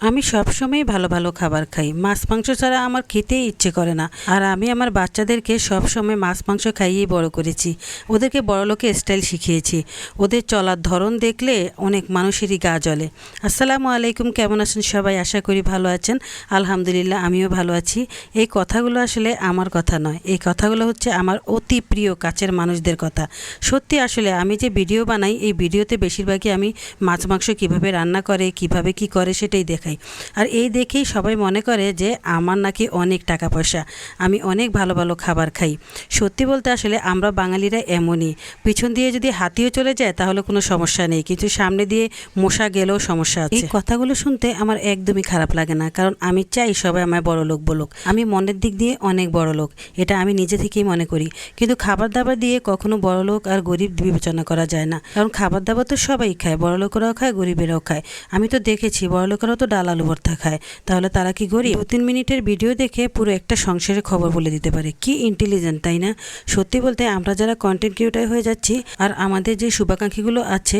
আমি সবসময় ভালো ভালো খাবার খাই। মাছ মাংস ছাড়া আমার খেতেই ইচ্ছে করে না। আর আমি আমার বাচ্চাদেরকে সবসময় মাছ মাংস খাইয়েই বড় করেছি। ওদেরকে বড় লোকে স্টাইল শিখিয়েছি। ওদের চলার ধরন দেখলে অনেক মানুষেরই গা জ্বলে। আসসালামু আলাইকুম, কেমন আছেন সবাই? আশা করি ভালো আছেন। আলহামদুলিল্লাহ, আমিও ভালো আছি। এই কথাগুলো আসলে আমার কথা নয়। এই কথাগুলো হচ্ছে আমার অতি প্রিয় কাছের মানুষদের কথা। সত্যি আসলে আমি যে ভিডিও বানাই, এই ভিডিওতে বেশিরভাগই আমি মাছ মাংস কীভাবে রান্না করে, কীভাবে কি করে সেটাই দেখাই। আর এই দেখেই সবাই মনে করে যে আমার নাকি অনেক টাকা পয়সা, আমি অনেক ভালো ভালো খাবার খাই। সত্যি বলতে আসলে আমরা বাঙালিরা এমনই। পিছন দিয়ে যদি হাতিও চলে যায় তাহলে কোনো সমস্যা নেই, কিন্তু সামনে দিয়ে মশা গেলেও সমস্যা আছে। এই কথাগুলো শুনতে আমার একদমই খারাপ লাগে না, কারণ আমি চাই সবাই আমায় বড় লোক বলুক। আমি মনের দিক দিয়ে অনেক বড় লোক, এটা আমি নিজে থেকেই মনে করি। কিন্তু খাবার দাবার দিয়ে কখনো বড় লোক আর গরিব বিবেচনা করা যায় না। কারণ খাবার দাবার তো সবাই খায়, বড় লোকেরাও খায়, গরিবেরাও খায়। আমি তো দেখেছি, বড় লোকেরাও তো ডাল আলু ভর্তা খায় তাহলে তারা কি গরিব? দু তিন মিনিটের ভিডিও দেখে পুরো একটা সংসারের খবর বলে দিতে পারে। কি ইন্টেলিজেন্ট তাই না? সত্যি বলতে আমরা যারা কন্টেন্ট ক্রিয়েটার হয়ে যাচ্ছি আর আমাদের যে শুভাকাঙ্ক্ষীগুলো আছে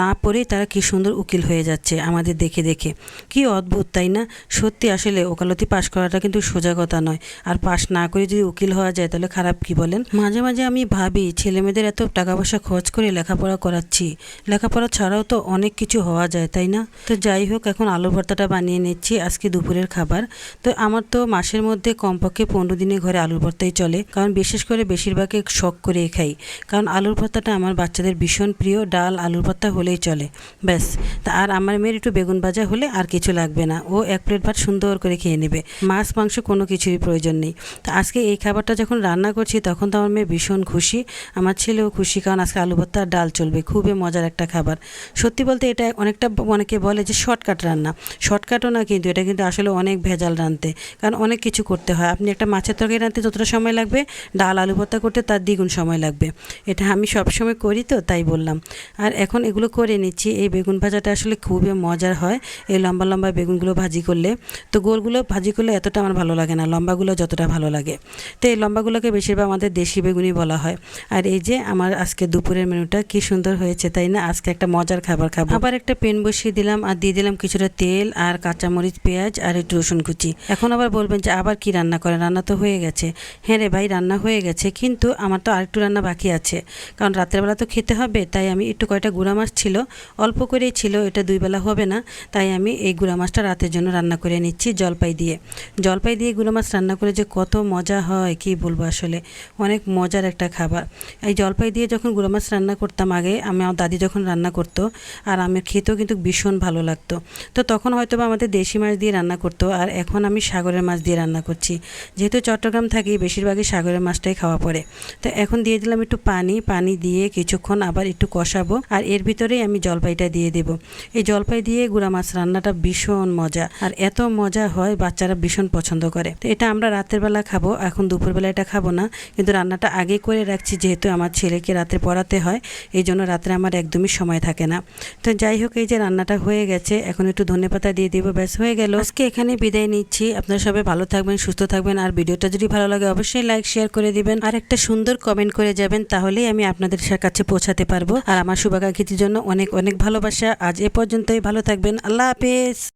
না পড়েই তারা কি সুন্দর উকিল হয়ে যাচ্ছে আমাদের দেখে দেখে। কি অদ্ভুত, তাই না? সত্যি আসলে ওকালতি পাশ করাটা কিন্তু সোজা কথা নয়। আর পাশ না করে যদি উকিল হওয়া যায়, তাহলে খারাপ কি বলেন? মাঝে মাঝে আমি ভাবি, ছেলেমেয়েদের এত টাকা পয়সা খরচ করে লেখাপড়া করাচ্ছি। লেখাপড়া ছাড়াও তো অনেক কিছু হওয়া যায়, তাই না? তো যাই হোক, এখন আলু ভর্তাটা বানিয়ে নিচ্ছি আজকে দুপুরের খাবার। তো আমার তো মাসের মধ্যে কমপক্ষে পনেরো দিনে ঘরে আলুর ভর্তাই চলে, কারণ বিশেষ করে বেশিরভাগই শখ করে খাই। কারণ আলুর ভর্তাটা আমার বাচ্চাদের ভীষণ প্রিয়, ডাল, আলুর ভর্তা হলেই চলে, ব্যাস। তা আর আমার মেয়ের একটু বেগুন ভাজা হলে আর কিছু লাগবে না, ও এক প্লেট ভাত সুন্দর করে খেয়ে নেবে। মাছ, মাংস কোনো কিছুরই প্রয়োজন নেই। তো আজকে এই খাবারটা যখন রান্না করছি তখন তো আমার মেয়ে ভীষণ খুশি, আমার ছেলেও খুশি, কারণ আজকে আলু ভর্তা ডাল চলবে, খুবই মজার একটা খাবার। সত্যি বলতে এটা অনেকটা অনেকে বলে যে শর্টকাট রান্না। শর্টকাটও না কিন্তু, এটা কিন্তু আসলে অনেক ভেজাল রাঁধতে। কারণ অনেক কিছু করতে হয়। আপনি একটা মাছের তরকারি রাঁধতে যতটা সময় লাগবে, ডাল, আলু ভর্তা করতে তার দ্বিগুণ সময় লাগবে। এটা আমি সবসময় করি তো, তাই বললাম। আর এখন এগুলো করে নিচ্ছি। এই বেগুন ভাজাটা আসলে খুবই মজার হয়, এই লম্বা লম্বা বেগুনগুলো ভাজি করলে। তো গোলগুলো ভাজি করলে এতটা আমার ভালো লাগে না, লম্বাগুলো যতটা ভালো লাগে। তো এই লম্বাগুলোকে বেশিরভাগ আমাদের দেশি বেগুনই বলা হয়। আর এই যে আমার আজকে দুপুরের মেনুটা, কি সুন্দর হয়েছে, তাই না? আজকে একটা মজার খাবার খাব। আবার একটা পেন বসিয়ে দিলাম, আর দিয়ে দিলাম কিছুটা তেল আর কাঁচামরিচ, পেঁয়াজ আর একটু রসুন কুচি। এখন আবার বলবেন যে, আবার কি রান্না করেন? রান্না তো হয়ে গেছে। হ্যাঁ রে ভাই, রান্না হয়ে গেছে, কিন্তু আমার তো আরেকটু রান্না বাকি আছে। কারণ রাতের বেলা তো খেতে হবে, তাই আমি একটু কয়টা গুঁড়া মাছ ছিল, অল্প করেই ছিল, এটা দুই বেলা হবে না। তাই আমি এই গুঁড়া মাছটা রাতের জন্য রান্না করে নিচ্ছি জলপাই দিয়ে। জলপাই দিয়ে গুঁড়ো মাছ রান্না করে যে কত মজা হয়, কি বলব আসলে। অনেক মজার একটা খাবার। এই জলপাই দিয়ে যখন গুঁড়ো মাছ রান্না করতাম আগে আমি আমার দাদি যখন রান্না করতো, আর আমি খেতেও কিন্তু ভীষণ ভালো লাগতো। তো তখন হয়তো আমাদের দেশি মাছ দিয়ে রান্না করতো, আর এখন আমি সাগরের মাছ দিয়ে রান্না করছি। যেহেতু চট্টগ্রাম থাকি, বেশিরভাগই সাগরের মাছটাই খাওয়া পড়ে। তো এখন দিয়ে দিলাম একটু পানি পানি দিয়ে কিছুক্ষণ আবার একটু কষাবো, আর এর ভিতরেই আমি জলপাইটা দিয়ে দেব। এই জলপাই দিয়ে গুঁড়া মাছ রান্নাটা ভীষণ মজা, আর এত মজা হয়, বাচ্চারা ভীষণ পছন্দ করে। তো এটা আমরা রাতের বেলা খাব, এখন দুপুরবেলা এটা খাব না, কিন্তু রান্নাটা আগে করে রাখছি, যেহেতু আমার ছেলেকে রাতে পড়াতে হয়, এই জন্য রাত্রে আমার একদমই সময় থাকে না। তো যাই হোক, এই যে রান্নাটা হয়ে গেছে, এখন একটু ধনেপাতা দিয়ে দিব, ব্যাস হয়ে গেল। আজকে এখানে বিদায় নিচ্ছি। আপনারা সবাই ভালো থাকবেন, সুস্থ থাকবেন। আর ভিডিওটা যদি ভালো লাগে, অবশ্যই লাইক শেয়ার করে দিবেন। আর একটা সুন্দর কমেন্ট করে যাবেন, তাহলেই আমি আপনাদের কাছে পৌঁছাতে পারব। আর আমার শুভাকাঙ্ক্ষীর জন্য অনেক অনেক ভালোবাসা। আজ এ পর্যন্তই, ভালো থাকবেন। আল্লাহ হাফেজ।